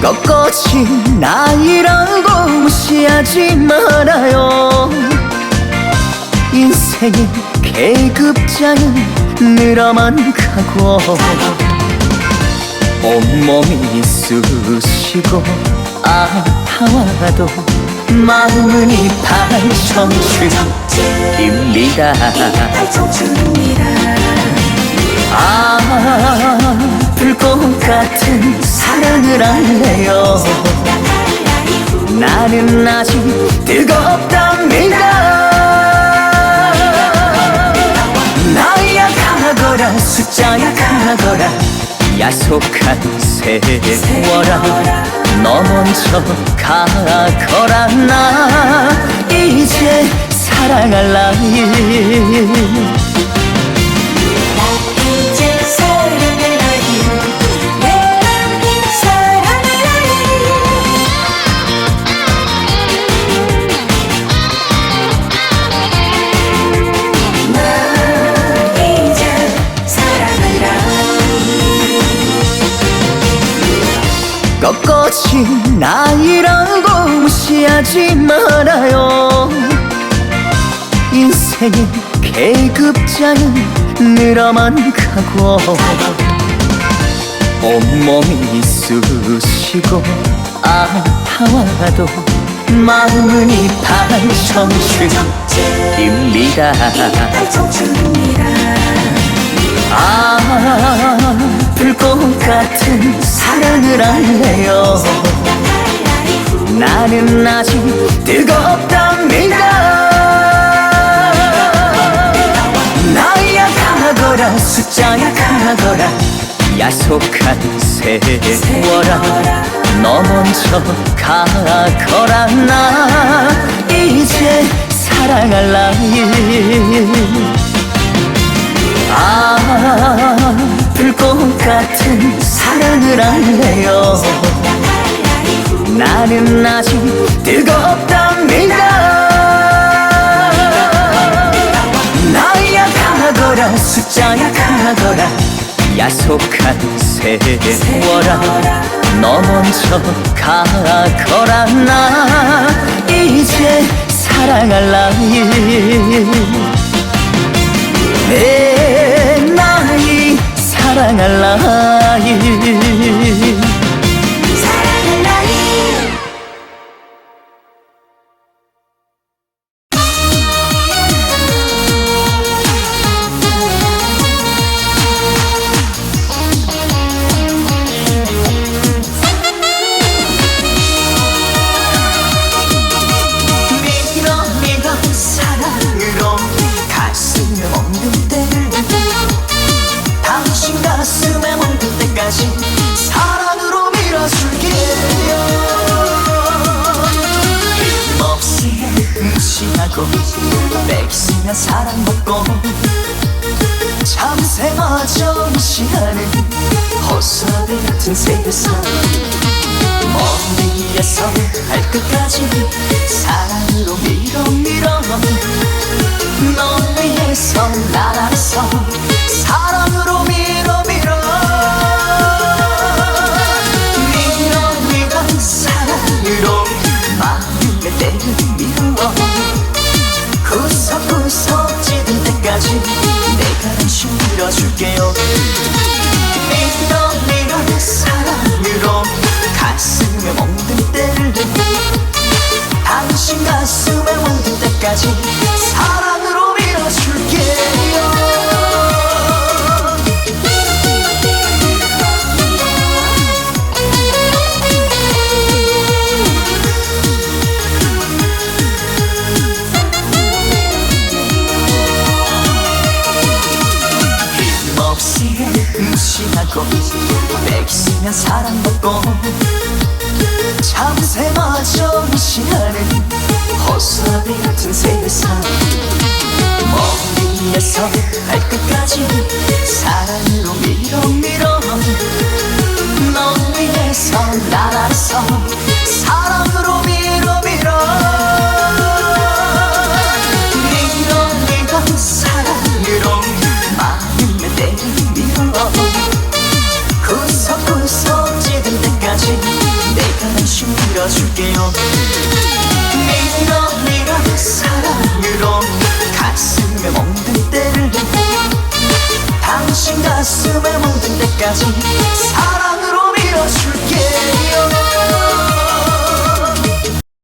것이 나이라고 무시하지 말아요. 인생의 계급장은 늘어만 가고 온몸이 쑤시고 아파와도 마음은 이팔 청춘입니다. 아 불꽃 같은 사랑을 할래요. 나는 아직 뜨겁답니다. 나이야 가거라 숫자야 가거라. 야속한 세월아 너 먼저 가거라 나. 이제 사랑할 나이 꺾어진 나이라고 무시하지 말아요. 인생의 계급장은 늘어만 가고 온몸이 쑤시고 아파와도 마음은 이팔 청춘입니다. 이팔 청춘이라 아 불꽃 같은 사랑을 할래요. 나는 아직 뜨겁답니다. 나이야 가거라 숫자야 가거라. 야속한 세월아 너 먼저 가거라 나. 이제 사랑할 나이 할래요? 나는 아직 뜨겁답니다. 나이야 가거라 숫자야 가거라 야속한 세월아 너 먼저 가거라 나 이제 사랑할 나이 사랑할 나이 뺏기면 사랑받고 참새마저 무시하는 호수아비 같은 세상 먼 위에서 발끝까지 사랑으로 밀어 밀어 넌 위에서 날 아래서 내가 당신 밀어줄게요. 밀어 밀어 사랑으로 가슴에 멍든 때를 당신 가슴에 멍든 때까지 사랑으로 밀어줄게 요 힘없이 무시하고 뺏기면 사랑받고 참새마저 무시하는 호수아비 같은 세상 먼 위에서 발끝까지 사랑으로 밀어 밀어 넌 위에서 날 아래서 사랑